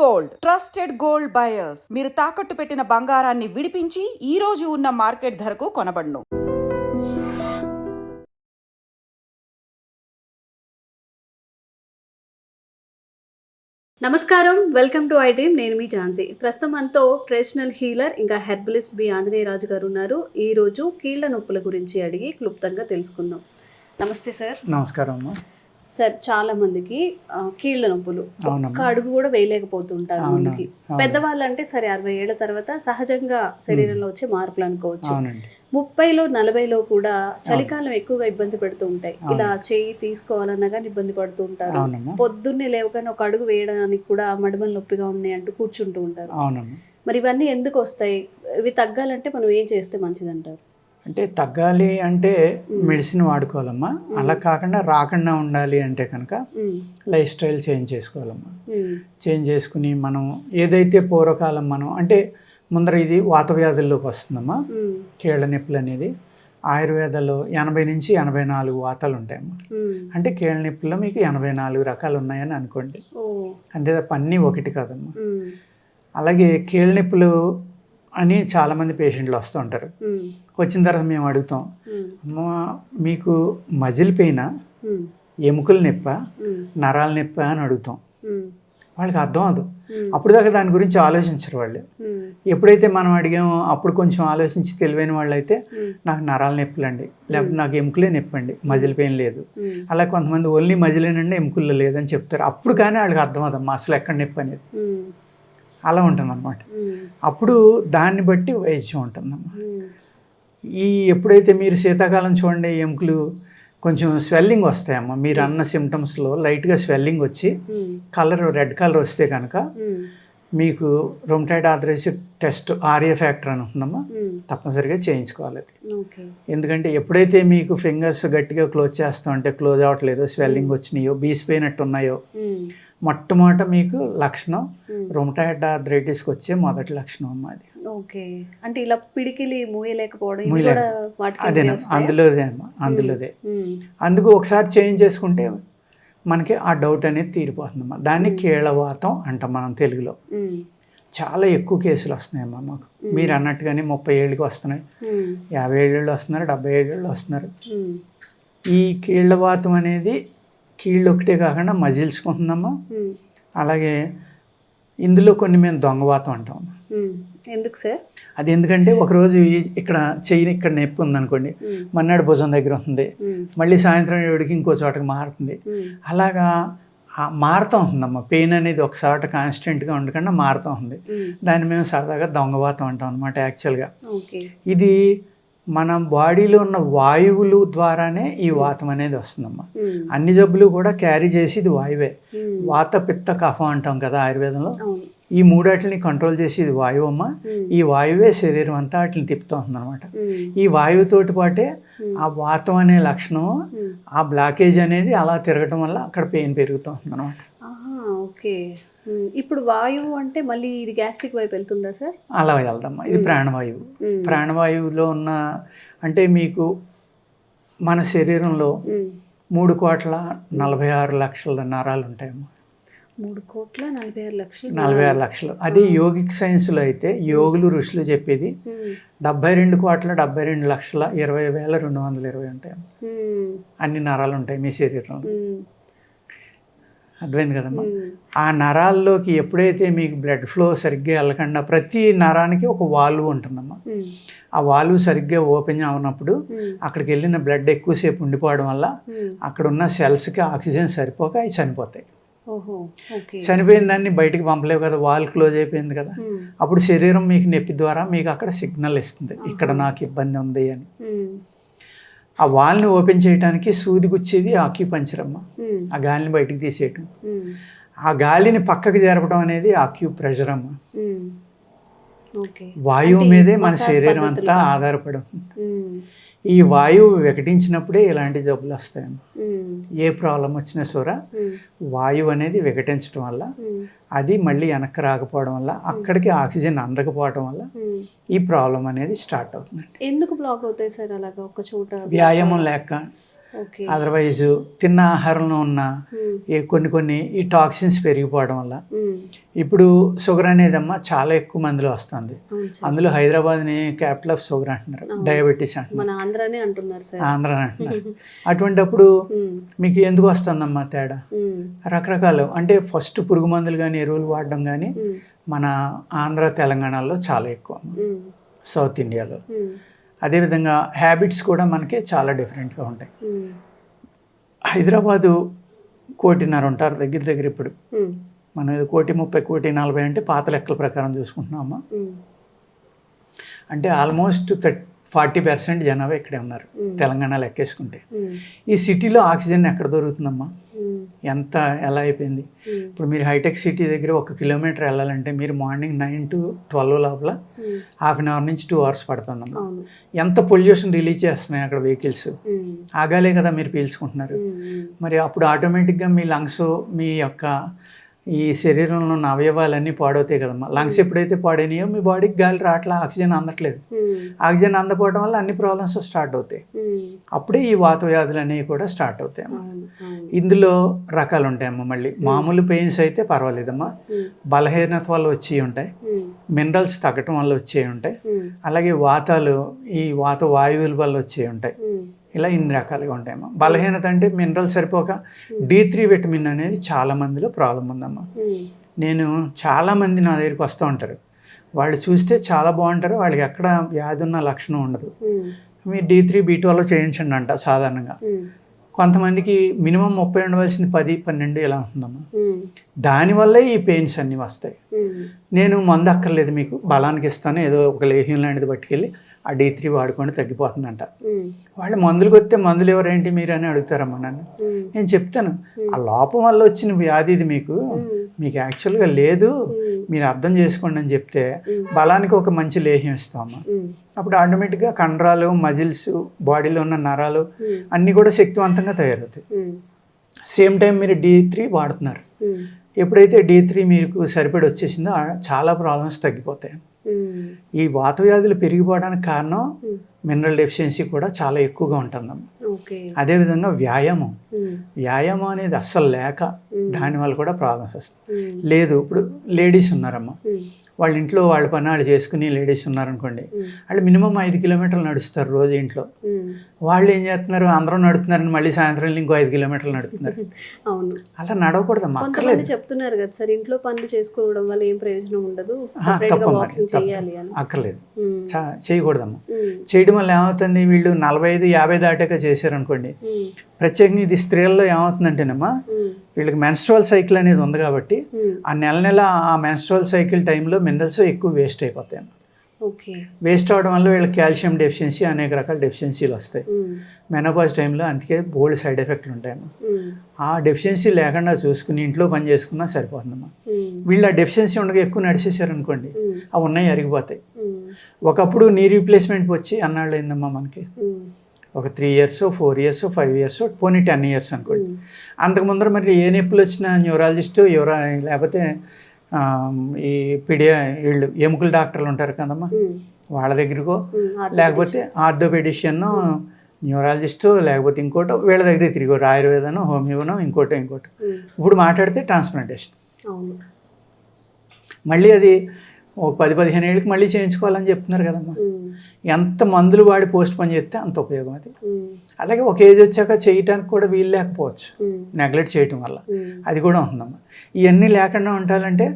Gold. Trusted gold buyers. మీరు తాకట్టు పెట్టిన బంగారాన్ని విడిపించి ఈ రోజు ఉన్న మార్కెట్ ధరకు కొనబడును. నమస్కారం. Welcome to I dream. నేను మీ ఝాన్సీ. ప్రస్తుతం మనతో ట్రెడిషనల్ హీలర్ ఇంకా హెర్బలిస్ట్ బి ఆంజనేయరాజు గారు ఉన్నారు. ఈ రోజు కీళ్ళ నొప్పుల గురించి అడిగి క్లుప్తంగా తెలుసుకుందాం. నమస్తే సార్. నమస్కారం అమ్మా. సార్ చాలా మందికి ఆ, కీళ్ళ నొప్పులు. ఒక్క అడుగు కూడా వేయలేకపోతుంటారు ముందుకి. పెద్దవాళ్ళు అంటే సరే అరవై ఏళ్ళ తర్వాత సహజంగా శరీరంలో వచ్చే మార్పులు అనుకోవచ్చు. ముప్పైలో నలభైలో కూడా చలికాలం ఎక్కువగా ఇబ్బంది పెడుతూ ఉంటాయి. ఇలా చేయి తీసుకోవాలన్నా కానీ ఇబ్బంది పడుతూ ఉంటారు. పొద్దున్నే లేవగానే ఒక అడుగు వేయడానికి కూడా మడమలు నొప్పిగా ఉన్నాయి అంటూ కూర్చుంటూ ఉంటారు. మరి ఇవన్నీ ఎందుకు వస్తాయి? ఇవి తగ్గాలంటే మనం ఏం చేస్తే మంచిది అంటారు అంటే తగ్గాలి అంటే. మెడిసిన్ వాడుకోవాలమ్మా. అలా కాకుండా రాకుండా ఉండాలి అంటే కనుక లైఫ్ స్టైల్ చేంజ్ చేసుకోవాలమ్మా. చేంజ్ చేసుకుని మనం ఏదైతే పూర్వకాలం మనం అంటే ముందర ఇది వాత వ్యాధుల్లోకి వస్తుందమ్మా కీళ్ళ నొప్పులు అనేది ఆయుర్వేదంలో ఎనభై నుంచి ఎనభై నాలుగు వాతాలు ఉంటాయమ్మా. అంటే కీళ్ళ నొప్పుల్లో మీకు ఎనభై నాలుగు రకాలు ఉన్నాయని అనుకోండి. అంతే తప్ప అన్నీ ఒకటి కాదమ్మా. అలాగే కీళ్ళ నొప్పులు అని చాలామంది పేషెంట్లు వస్తూ ఉంటారు. వచ్చిన తర్వాత మేము అడుగుతాం అమ్మ మీకు మజిల్ పెయిన్? ఎముకల నొప్ప? నరాల నొప్ప? అని అడుగుతాం. వాళ్ళకి అర్థం అవ్వదు. ఉమ్, అప్పుడు దాకా దాని గురించి ఆలోచించరు వాళ్ళు. ఎప్పుడైతే మనం అడిగామో అప్పుడు కొంచెం ఆలోచించి తెలివైన వాళ్ళు అయితే నాకు నరాల నొప్పులు అండి లేకపోతే నాకు ఎముకలే నొప్పి అండి మజిల్ పెయిన్ లేదు. అలా కొంతమంది ఓన్లీ మజిలేనండి ఎముకల్లో లేదని చెప్తారు. అప్పుడు కానీ వాళ్ళకి అర్థం అవ్వదమ్మా అసలు ఎక్కడ నొప్పి అనేది అలా ఉంటుంది అనమాట ఉమ్, అప్పుడు దాన్ని బట్టి వైద్యం ఉమ్, ఈ ఎప్పుడైతే మీరు శీతాకాలం చూడండి ఎముకలు కొంచెం స్వెల్లింగ్ వస్తాయమ్మా. మీరు అన్న సిమ్టమ్స్లో లైట్గా స్వెల్లింగ్ వచ్చి కలర్ రెడ్ కలర్ వస్తే కనుక మీకు rheumatoid arthritis test R A factor అని ఉంటుందమ్మా. తప్పనిసరిగా చేయించుకోవాలి అది. ఎందుకంటే ఎప్పుడైతే మీకు ఫింగర్స్ గట్టిగా క్లోజ్ చేస్తూ ఉంటే క్లోజ్ అవ్వట్లేదో స్వెల్లింగ్ వచ్చినాయో బీసిపోయినట్టు ఉన్నాయో మొట్టమొదట మీకు లక్షణం ఉమ్. రొమటైడ్ ఆథరైటిస్కి వచ్చే మొదటి లక్షణం అమ్మా అది. ఓకే. అంటే ఇలా పిడికిలి మూయలేకపోవడం అదేనా? వస్తాయా? అందులోదే అమ్మా అందులోదే. అందుకు ఒకసారి చేంజ్ చేసుకుంటే మనకి ఆ డౌట్ అనేది తీరిపోతుందమ్మా దాన్ని కీళ్ళవాతం అంటాం మనం తెలుగులో. చాలా ఎక్కువ కేసులు వస్తున్నాయమ్మా మాకు. మీరు అన్నట్టుగానే ముప్పై ఏళ్ళకి వస్తున్నాయి. యాభై ఏళ్ళు వస్తున్నారు డెబ్బై ఏళ్ళు వస్తున్నారు. ఈ కీళ్ళవాతం అనేది కీళ్ళు ఒకటే కాకుండా ఉంటుందమ్మా ఉమ్, అలాగే ఇందులో కొన్ని మేము దొంగవాతం అంటాం. ఎందుకు సార్? అది ఎందుకంటే ఒకరోజు ఇక్కడ చెయ్యి ఇక్కడ నొప్పి ఉందనుకోండి మన్నాడు భుజం దగ్గర ఉంటుంది మళ్ళీ సాయంత్రం ఏడుకి ఇంకో చోటకి మారుతుంది. అలాగా మారుతూ ఉంటుందమ్మా పెయిన్ అనేది ఒక చోట కాన్స్టెంట్గా ఉండకుండా మారుతూ ఉంది. దాన్ని మేము సరదాగా దొంగవాతం అంటాం అనమాట యాక్చువల్గా. ఇది మన బాడీలో ఉన్న వాయువులు ద్వారానే ఈ వాతం అనేది వస్తుందమ్మా. అన్ని జబ్బులు కూడా క్యారీ చేసి ఇది వాయువే. వాత పిత్త కఫం అంటాం కదా ఆయుర్వేదంలో. ఈ మూడాటిని కంట్రోల్ చేసి ఇది వాయువు అమ్మ. ఈ వాయువే శరీరం అంతా వాటిని తిప్పుతూ ఉందన్నమాట ఉమ్, ఈ వాయువుతోటి పాటే ఆ వాతం అనే లక్షణం. ఆ బ్లాకేజ్ అనేది అలా తిరగటం వల్ల అక్కడ పెయిన్ పెరుగుతూ ఉంది అనమాట ఆహా, ఓకే. ఇప్పుడు వాయువు అంటే మళ్ళీ ఇది గ్యాస్ట్రిక్ వైపు వెళ్తుందా సార్? అలా వెళ్దమ్మా. ఇది ప్రాణవాయువు ప్రాణవాయువులో ఉన్న అంటే మీకు మన శరీరంలో మూడు కోట్ల నలభై ఆరు లక్షల నరాలు ఉంటాయమ్మా. మూడు కోట్ల నలభై ఆరు లక్షలు నలభై ఆరు లక్షలు. అది యోగిక్ సైన్స్లో అయితే యోగులు ఋషులు చెప్పేది డెబ్బై రెండు కోట్ల డెబ్బై రెండు లక్షల ఇరవై వేల రెండు వందల ఇరవై ఉంటాయి అన్ని నరాలు ఉంటాయి మీ శరీరంలో. అర్థమైంది కదమ్మా? ఆ నరాల్లోకి ఎప్పుడైతే మీకు బ్లడ్ ఫ్లో సరిగ్గా వెళ్ళకుండా ప్రతి నరానికి ఒక వాల్వ్ ఉంటుందమ్మా. ఆ వాల్వ్ సరిగ్గా ఓపెన్ అవునప్పుడు అక్కడికి వెళ్ళిన బ్లడ్ ఎక్కువసేపు ఉండిపోవడం వల్ల. అక్కడ ఉన్న సెల్స్కి ఆక్సిజన్ సరిపోక అవి చనిపోతాయి. చనిపోయిన దాన్ని బయటికి పంపలేవు కదా వాల్ క్లోజ్ అయిపోయింది కదా. అప్పుడు శరీరం మీకు నొప్పి ద్వారా మీకు అక్కడ సిగ్నల్ ఇస్తుంది. ఇక్కడ నాకు ఇబ్బంది ఉంది అని. ఆ వాల్ని ఓపెన్ చేయడానికి సూది గుచ్చేది ఆక్యుపంచర్ అమ్మ ఆ గాలిని బయటికి తీసేయటం. ఆ గాలిని పక్కకు జరపడం అనేది ఆక్యూ ప్రెషర్ అమ్మ వాయువు మీదే మన శరీరం. అంతా ఆధారపడి ఈ వాయువు వికటించినప్పుడే ఇలాంటి జబ్బులు వస్తాయమ్మ. ఉమ్, ఏ ప్రాబ్లం వచ్చినా సూరా ఉమ్, వాయువు అనేది వికటించడం వల్ల అది మళ్ళీ వెనక్కి రాకపోవడం వల్ల అక్కడికి ఆక్సిజన్ అందకపోవడం వల్ల. ఈ ప్రాబ్లం అనేది స్టార్ట్ అవుతుంది ఎందుకు బ్లాక్ అవుతాయి సార్ అలాగా ఒక చోట? వ్యాయామం లేక అదర్వైజ్ తిన్న ఆహారంలో ఉన్న ఈ కొన్ని కొన్ని ఈ టాక్సిన్స్ పెరిగిపోవడం వల్ల ఉమ్, ఇప్పుడు షుగర్ అనేదమ్మా చాలా ఎక్కువ మందిలో వస్తుంది. అందులో హైదరాబాద్ని క్యాపిటల్ ఆఫ్ షుగర్ అంటున్నారు. డయాబెటీస్ అంటున్నారు. ఆంధ్ర అని అంటున్నారు అటువంటప్పుడు ఉమ్, మీకు ఎందుకు వస్తుందమ్మా తేడా? రకరకాలు. అంటే ఫస్ట్ పురుగు మందులు కానీ ఎరువులు వాడడం కానీ మన ఆంధ్ర తెలంగాణలో చాలా ఎక్కువ. సౌత్ ఇండియాలో అదేవిధంగా హ్యాబిట్స్ కూడా మనకి చాలా డిఫరెంట్గా ఉంటాయి. హైదరాబాదు కోటిన్నర ఉంటారు దగ్గర దగ్గర ఇప్పుడు. మనం ఇది కోటి ముప్పై కోటి నలభై అంటే పాత లెక్కల ప్రకారం చూసుకుంటున్నామా? అంటే ఆల్మోస్ట్ థర్టీ ఫార్టీ పర్సెంట్ జనాభా ఇక్కడే ఉన్నారు. తెలంగాణ లెక్కేసుకుంటే. ఈ సిటీలో ఆక్సిజన్ ఎక్కడ దొరుకుతుందమ్మా? ఎంత ఎలా అయిపోయింది? ఇప్పుడు మీరు హైటెక్ సిటీ దగ్గర ఒక కిలోమీటర్ వెళ్ళాలంటే మీరు మార్నింగ్ నైన్ టు ట్వెల్వ్ లోపల హాఫ్ అన్ అవర్ నుంచి టూ అవర్స్ పడుతుందమ్మా. ఎంత పొల్యూషన్ రిలీజ్ చేస్తున్నాయి అక్కడ వెహికల్స్? ఆగాలే కదా మీరు పీల్చుకుంటున్నారు. మరి అప్పుడు ఆటోమేటిక్గా మీ లంగ్స్ మీ యొక్క ఈ శరీరంలో ఉన్న అవయవాలన్నీ పాడవుతాయి కదమ్మా. లంగ్స్ ఎప్పుడైతే పాడైనాయో మీ బాడీకి గాలి రావట్లా ఆక్సిజన్ అందట్లేదు. ఆక్సిజన్ అందకపోవడం వల్ల అన్ని ప్రాబ్లమ్స్ స్టార్ట్ అవుతాయి. అప్పుడే ఈ వాత వ్యాధులు అనేవి కూడా స్టార్ట్ అవుతాయి ఇందులో రకాలు ఉంటాయమ్మా మళ్ళీ. మామూలు పెయిన్స్ అయితే పర్వాలేదమ్మా. బలహీనత వల్ల వచ్చి ఉంటాయి. మినరల్స్ తగ్గటం వల్ల వచ్చే ఉంటాయి. అలాగే వాతాలు ఈ వాత వాయువుల వల్ల వచ్చే ఉంటాయి. ఇలా ఇన్ని రకాలుగా ఉంటాయమ్మా. బలహీనత అంటే మినరల్ సరిపోక డి త్రీ విటమిన్ అనేది చాలా మందిలో ప్రాబ్లం ఉందమ్మా. నేను చాలా మంది నా దగ్గరికి వస్తూ ఉంటారు. వాళ్ళు చూస్తే చాలా బాగుంటారు. వాళ్ళకి ఎక్కడ వ్యాధి ఉన్న లక్షణం ఉండదు. మీరు డి త్రీ బీ ట్వెల్వ్ చేయించండి అంట సాధారణంగా. కొంతమందికి మినిమం ముప్పై ఉండవలసింది పది పన్నెండు ఇలా ఉంటుందమ్మా దానివల్లే ఈ పెయిన్స్ అన్నీ వస్తాయి. నేను మందు అక్కర్లేదు మీకు. బలానికి ఇస్తాను. ఏదో ఒక లేహ్యం లాంటిది పట్టుకెళ్ళి ఆ డి త్రీ వాడుకొని తగ్గిపోతుందంట. వాళ్ళు మందులకు వస్తే మందులు ఎవరేంటి మీరు అని అడుగుతారమ్మా నన్ను. నేను చెప్తాను. ఆ లోపం వల్ల వచ్చిన వ్యాధి ఇది మీకు. మీకు యాక్చువల్గా లేదు. మీరు అర్థం చేసుకోండి అని చెప్తే బలానికి ఒక మంచి లేహ్యం ఇస్తామమ్మా. ఉమ్, అప్పుడు ఆటోమేటిక్గా కండరాలు మజిల్స్ బాడీలో ఉన్న నరాలు అన్నీ కూడా శక్తివంతంగా తయారవుతాయి. సేమ్ టైం మీరు డి త్రీ వాడుతున్నారు. ఎప్పుడైతే డి త్రీ మీకు సరిపడి వచ్చేసిందో చాలా ప్రాబ్లమ్స్ తగ్గిపోతాయి. ఈ వాత వ్యాధులు పెరిగిపోవడానికి కారణం మినరల్ డెఫిషియన్సీ కూడా చాలా ఎక్కువగా ఉంటుందమ్మా. అదేవిధంగా వ్యాయామం. వ్యాయామం అనేది అస్సలు లేక దానివల్ల కూడా ప్రాబ్లమ్స్ వస్తాయి. లేదు ఇప్పుడు లేడీస్ ఉన్నారమ్మా. వాళ్ళ ఇంట్లో వాళ్ళ పని వాళ్ళు చేసుకుని లేడీస్ ఉన్నారనుకోండి వాళ్ళు మినిమం ఐదు కిలోమీటర్లు నడుస్తారు రోజు ఇంట్లో. వాళ్ళు ఏం చేస్తున్నారు? అందరూ నడుతున్నారని మళ్ళీ సాయంత్రం ఇంకో ఐదు కిలోమీటర్లు నడుతున్నారు. అవును. అలా నడవకూడదమ్మా కొంతమంది అక్కర్లేదు. చెప్తున్నారు కదా సార్ ఇంట్లో పనులు చేసుకోవడం వల్ల ఏం ప్రయోజనం ఉండదు? అక్కర్లేదు. చేయకూడదమ్మా. చేయడం వల్ల ఏమవుతుంది? వీళ్ళు నలభై ఐదు యాభై దాటాక చేశారనుకోండి ప్రత్యేకంగా ఇది స్త్రీల్లో ఏమవుతుందంటేనమ్మా వీళ్ళకి మెన్స్ట్రువల్ సైకిల్ అనేది ఉంది కాబట్టి ఆ నెల నెల ఆ మెన్స్ట్రువల్ సైకిల్ టైంలో మినరల్స్ ఎక్కువ వేస్ట్ అయిపోతాయి ఓకే వేస్ట్ అవడం వల్ల వీళ్ళకి కాల్షియం డెఫిషియన్సీ అనేక రకాల డెఫిషియన్సీలు వస్తాయి. మెనోపాజ్ టైంలో అందుకే బోల్డ్ సైడ్ ఎఫెక్ట్లు ఉంటాయమ్మా ఉమ్, ఆ డెఫిషియన్సీ లేకుండా చూసుకుని ఇంట్లో పని చేసుకున్నా సరిపోతుందమ్మా ఉమ్, వీళ్ళు ఆ డెఫిషియన్సీ ఉండగా ఎక్కువ నడిచేసారు అనుకోండి ఉమ్, అవి ఉన్నాయి అరిగిపోతాయి. ఒకప్పుడు నీ రీప్లేస్మెంట్ వచ్చి అన్నాళ్ళు అయిందమ్మా మనకి. ఒక three years four years five years పోనీ టెన్ ఇయర్స్ అనుకోండి. అంతకు ముందర మరి ఏ నొప్పులు వచ్చినా న్యూరాలజిస్ట్ ఎవరా లేకపోతే ఈ పిడియా వీళ్ళు ఎముకల డాక్టర్లు ఉంటారు కదమ్మా? వాళ్ళ దగ్గరకో. లేకపోతే ఆర్థోపెడిషియన్ న్యూరాలజిస్ట్ లేకపోతే ఇంకోటో వీళ్ళ దగ్గరికి తిరిగి ఆయుర్వేదనో హోమియోనో ఇంకోటో ఇంకోటో. ఇప్పుడు మాట్లాడితే ట్రాన్స్ప్లాంటేషన్. మళ్ళీ అది ఓ పది పదిహేను ఏళ్ళకి మళ్ళీ చేయించుకోవాలని చెప్తున్నారు కదమ్మా. ఎంత మందులు వాడి పోస్ట్ పని చేస్తే అంత ఉపయోగం అది. అలాగే ఒక ఏజ్ వచ్చాక చేయటానికి కూడా వీలు లేకపోవచ్చు. నెగ్లెక్ట్ చేయటం వల్ల. అది కూడా ఉందమ్మా. ఇవన్నీ లేకుండా ఉండాలంటే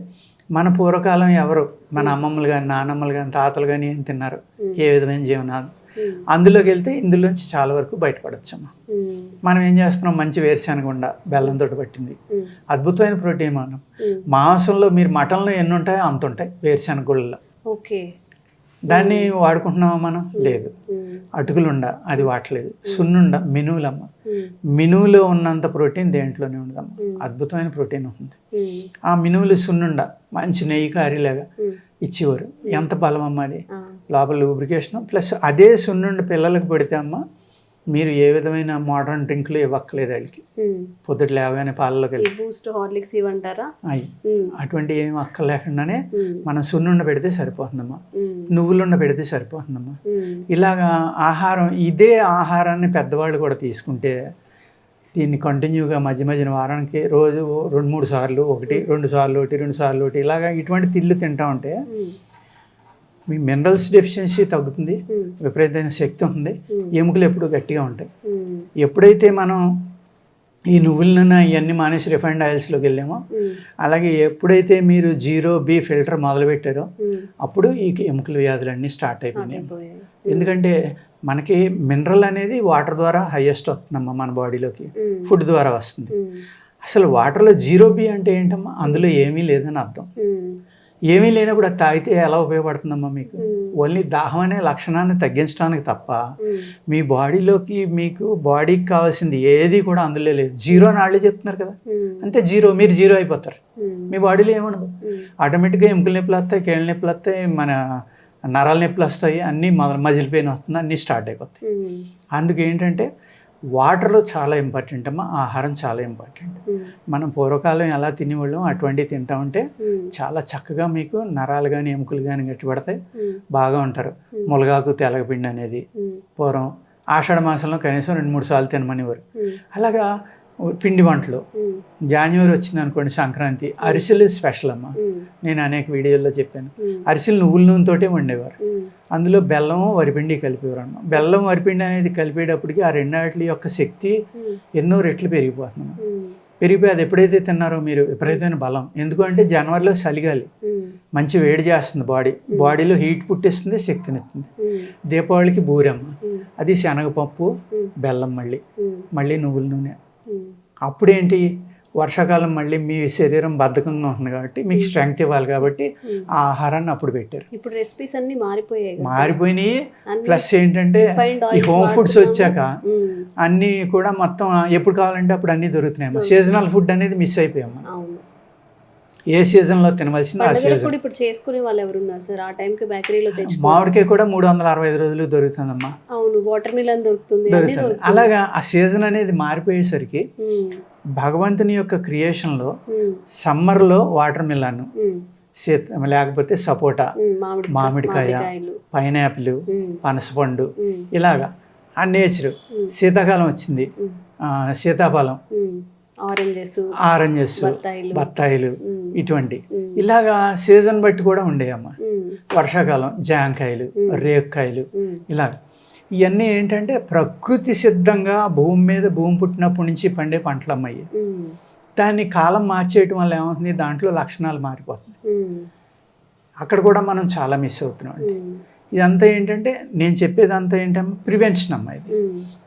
మన పూర్వకాలం ఎవరు? మన అమ్మమ్మలు కానీ నానమ్మలు కానీ తాతలు కానీ ఏం తిన్నారు? ఏ విధమైన జీవనాలు? అందులోకి వెళ్తే ఇందులోంచి చాలా వరకు బయటపడచ్చమ్మా. ఉమ్, మనం ఏం చేస్తున్నాం? మంచి వేరుశనగ ఉండ బెల్లంతో పట్టింది. ఉమ్, అద్భుతమైన ప్రోటీన్ మనం మాంసంలో మీరు మటన్లో ఎన్ని ఉంటాయో అంత ఉంటాయి వేరుశనగ ఓకే. దాన్ని వాడుకుంటున్నామా మనం? లేదు. అటుకులుండ అది వాడలేదు సున్నుండ మినువులమ్మ. మినువులో ఉన్నంత ప్రోటీన్ దేంట్లోనే ఉండదమ్మ. అద్భుతమైన ప్రోటీన్ ఉంటుంది. ఆ మినువులు సున్నుండ మంచి నెయ్యి కారీలాగా ఇచ్చేవారు ఎంత బలం అమ్మ అది లోపల లూబ్రికేషన్ ప్లస్ అదే సున్నుండ పిల్లలకు పెడితే అమ్మ మీరు ఏ విధమైన మోడర్న్ డ్రింక్లు ఇవ్వక్కలేదు వాళ్ళకి. పొద్దుట లేవగానే పాలలోకి వెళ్ళి బూస్ట్ హార్లిక్స్ ఇవ్వంటారా. అటువంటి ఏం అక్కర్లేకుండానే. మనం సున్నుండ పెడితే సరిపోతుందమ్మా. నువ్వులుండ పెడితే సరిపోతుందమ్మా. ఇలాగా ఆహారం ఇదే ఆహారాన్ని పెద్దవాళ్ళు కూడా తీసుకుంటే దీన్ని కంటిన్యూగా మధ్య మధ్యన వారానికి రోజు రెండు మూడు సార్లు ఒకటి రెండు సార్లు ఒకటి రెండు సార్లు ఒకటి ఇలాగా ఇటువంటి తిళ్ళు తింటా ఉంటే. మీ మినరల్స్ డెఫిషియన్సీ తగ్గుతుంది. విపరీతమైన శక్తి ఉంది ఉమ్. ఎముకలు ఎప్పుడు గట్టిగా ఉంటాయి. ఎప్పుడైతే మనం ఈ నువ్వుల నూనె ఇవన్నీ మానేసి రిఫైండ్ ఆయిల్స్లోకి వెళ్ళామో. అలాగే ఎప్పుడైతే మీరు జీరో బి ఫిల్టర్ మొదలుపెట్టారో. అప్పుడు ఈ ఎముకల వ్యాధులన్నీ స్టార్ట్ అయిపోయినాయి. ఎందుకంటే మనకి మినరల్ అనేది వాటర్ ద్వారా హైయెస్ట్ వస్తుందమ్మా మన బాడీలోకి. ఫుడ్ ద్వారా వస్తుంది. అసలు వాటర్లో జీరో బి అంటే ఏంటమ్మా అందులో ఏమీ లేదని అర్థం. ఏమీ లేనప్పుడు అది తాగితే ఎలా ఉపయోగపడుతుందమ్మా మీకు. ఓన్లీ దాహం అనే లక్షణాన్ని తగ్గించడానికి తప్ప. మీ బాడీలోకి మీకు బాడీకి కావాల్సింది ఏది కూడా అందులో లేదు జీరో అని వాళ్ళే చెప్తున్నారు కదా. అంతే జీరో మీరు జీరో అయిపోతారు. మీ బాడీలో ఏముండదు. ఆటోమేటిక్గా ఎముకల నొప్పులు వస్తాయి కీళ్ళ నొప్పులు వస్తాయి మన నరాల నొప్పులు వస్తాయి అన్నీ మొదలు మజిల్ పెయిన్ వస్తుంది అన్నీ స్టార్ట్ అయిపోతాయి. అందుకు ఏంటంటే వాటర్లో చాలా ఇంపార్టెంట్ అమ్మా ఆహారం చాలా ఇంపార్టెంట్. మనం పూర్వకాలం ఎలా తినేవాళ్ళం అటువంటివి తింటా ఉంటే. చాలా చక్కగా మీకు నరాలు కానీ ఎముకలు కానీ గట్టిపడతాయి. బాగా ఉంటారు ములగాకు తెలగపిండి అనేది. పూర్వం ఆషాఢ మాసంలో కనీసం రెండు మూడు సార్లు తినమనేవారు. అలాగా పిండి వంటలు. జాన్యువరి వచ్చింది అనుకోండి సంక్రాంతి అరిసెలు స్పెషల్ అమ్మ. నేను అనేక వీడియోల్లో చెప్పాను. అరిసెలు నువ్వుల నూనెతోటే వండేవారు. అందులో బెల్లము వరిపిండి కలిపేవారు అన్నమాట బెల్లం వరిపిండి అనేది కలిపేటప్పటికి ఆ రెండాటి యొక్క శక్తి. ఎన్నో రెట్లు పెరిగిపోతుంది. పెరిగిపోయి అది ఎప్పుడైతే తిన్నారో మీరు విపరీతమైన బలం ఎందుకంటే జనవరిలో చలిగాలి. మంచి వేడి చేస్తుంది బాడీ బాడీలో హీట్ పుట్టిస్తుంది శక్తినిస్తుంది. దీపావళికి బూరమ్మ. అది శనగపప్పు. బెల్లం మళ్ళీ. మళ్ళీ నువ్వుల నూనె. అప్పుడేంటి వర్షాకాలం మళ్ళీ మీ శరీరం బద్ధకంగా ఉంటుంది కాబట్టి మీకు స్ట్రెంగ్త్ ఇవ్వాలి కాబట్టి. ఆ ఆహారాన్ని అప్పుడు పెట్టారు ఇప్పుడు రెసిపీస్ అన్ని మారిపోయాయి? మారిపోయినాయి ప్లస్ ఏంటంటే ఈ హోమ్ ఫుడ్స్. వచ్చాక. అన్నీ కూడా మొత్తం ఎప్పుడు కావాలంటే అప్పుడు అన్నీ దొరుకుతున్నాయి సీజనల్ ఫుడ్ అనేది మిస్ అయిపోయాం మనం. ఏ సీజన్లో కూడా ఇప్పుడు చేసుకునే వాళ్ళు ఎవరున్నారు సార్ ఆ టైంకి బేకరీలో మామిడికాయ కూడా మూడు వందల అరవై ఐదు రోజులు దొరుకుతుందమ్మా అవును వాటర్ మిలన్ దొరుకుతుంది అలాగా ఆ సీజన్ అనేది మారిపోయేసరికి. భగవంతుని యొక్క క్రియేషన్లో. సమ్మర్లో వాటర్ మిలాన్. సీత లేకపోతే సపోటా మామిడికాయ. పైనాపిల్. పనసపండు. ఇలాగా ఆ నేచర్. శీతాకాలం వచ్చింది సీతాఫలం. ఆరెంజెస్ ఆరెంజెస్ బత్తాయిలు. ఇటువంటి. ఇలాగా సీజన్ బట్టి కూడా ఉండేయమ్మా ఉమ్. వర్షాకాలం జాంకాయలు. రేక్కాయలు. ఇలాగ ఇవన్నీ ఏంటంటే ప్రకృతి సిద్ధంగా భూమి మీద భూమి పుట్టినప్పటి నుంచి పండే పంటలు అమ్మాయి. దాన్ని కాలం మార్చేయటం వల్ల ఏమవుతుంది దాంట్లో లక్షణాలు మారిపోతుంది ఉమ్. అక్కడ కూడా మనం చాలా మిస్ అవుతున్నాం. ఇదంతా ఏంటంటే నేను చెప్పేదంతా ఏంటంటే ప్రివెన్షన్ అమ్మా ఇది.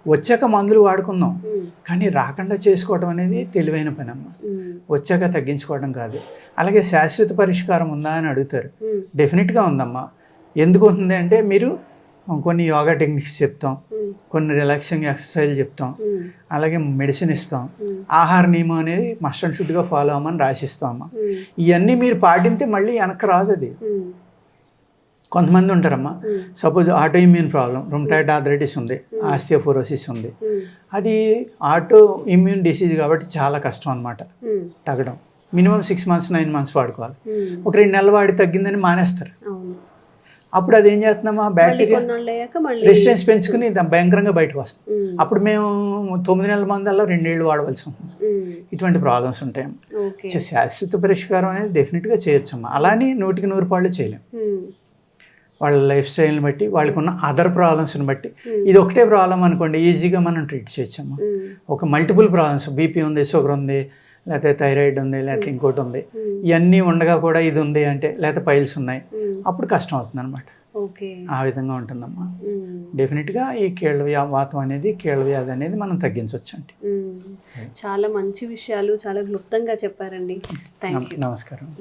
వచ్చాక మందులు వాడుకుందాం. కానీ రాకుండా చేసుకోవడం అనేది తెలివైన పని అమ్మ. వచ్చాక తగ్గించుకోవడం కాదు అలాగే శాశ్వత పరిష్కారం ఉందా అని అడుగుతారు. డెఫినెట్గా ఉందమ్మా ఎందుకు ఉంటుంది అంటే మీరు కొన్ని యోగా టెక్నిక్స్ చెప్తాం. కొన్ని రిలాక్సింగ్ ఎక్సర్సైజ్ చెప్తాం. అలాగే మెడిసిన్ ఇస్తాం. ఆహార నియమం అనేది మస్ట్ అండ్ షుడ్గా ఫాలో అవ్వమని రాసిస్తాం అమ్మా. ఇవన్నీ మీరు పాటింటే మళ్ళీ వెనక్కి రాదు అది. కొంతమంది ఉంటారమ్మా. Suppose auto immune problem rheumatoid arthritis ఉంది ఆస్టియోఫోరోసిస్ ఉంది. అది ఆటో ఇమ్యూన్ డిసీజ్ కాబట్టి చాలా కష్టం అనమాట. తగ్గడం. Minimum six months nine months వాడుకోవాలి. ఒక రెండు నెలలు వాడి తగ్గిందని మానేస్తారు. అప్పుడు అది ఏం చేస్తున్నామా? బ్యాక్టీరియా రెసిస్టెన్స్ పెంచుకుని భయంకరంగా బయటకు వస్తుంది. అప్పుడు మేము తొమ్మిది నెలల మందల్లో రెండేళ్ళు వాడవలసి ఉంటుంది. ఇటువంటి ప్రాబ్లమ్స్ ఉంటాయి. శాశ్వత పరిష్కారం అనేది డెఫినెట్గా చేయొచ్చమ్మా. అలానే నూటికి నూరు పాళ్ళు చేయలేం. ఉమ్. వాళ్ళ లైఫ్ స్టైల్ని బట్టి వాళ్ళకు ఉన్న అదర్ ప్రాబ్లమ్స్ని బట్టి. Hmm. ఇది ఒకటే ప్రాబ్లం అనుకోండి ఈజీగా మనం ట్రీట్ చేయొచ్చమ్మా. ఉమ్. ఒక మల్టిపుల్ ప్రాబ్లమ్స్ బీపీ ఉంది షుగర్ ఉంది లేకపోతే థైరాయిడ్ ఉంది లేకపోతే ఇంకోటి ఉంది. ఇవన్నీ ఉండగా కూడా ఇది ఉంది అంటే లేకపోతే పైల్స్ ఉన్నాయి. అప్పుడు కష్టం అవుతుంది అనమాట ఓకే. ఆ విధంగా ఉంటుందమ్మా. డెఫినెట్గా ఈ కీళ్ళ వాతం అనేది కీళ్ళ వ్యాధి అనేది మనం తగ్గించవచ్చు అండి. చాలా మంచి విషయాలు చాలా క్లుప్తంగా చెప్పారండి. నమస్కారం.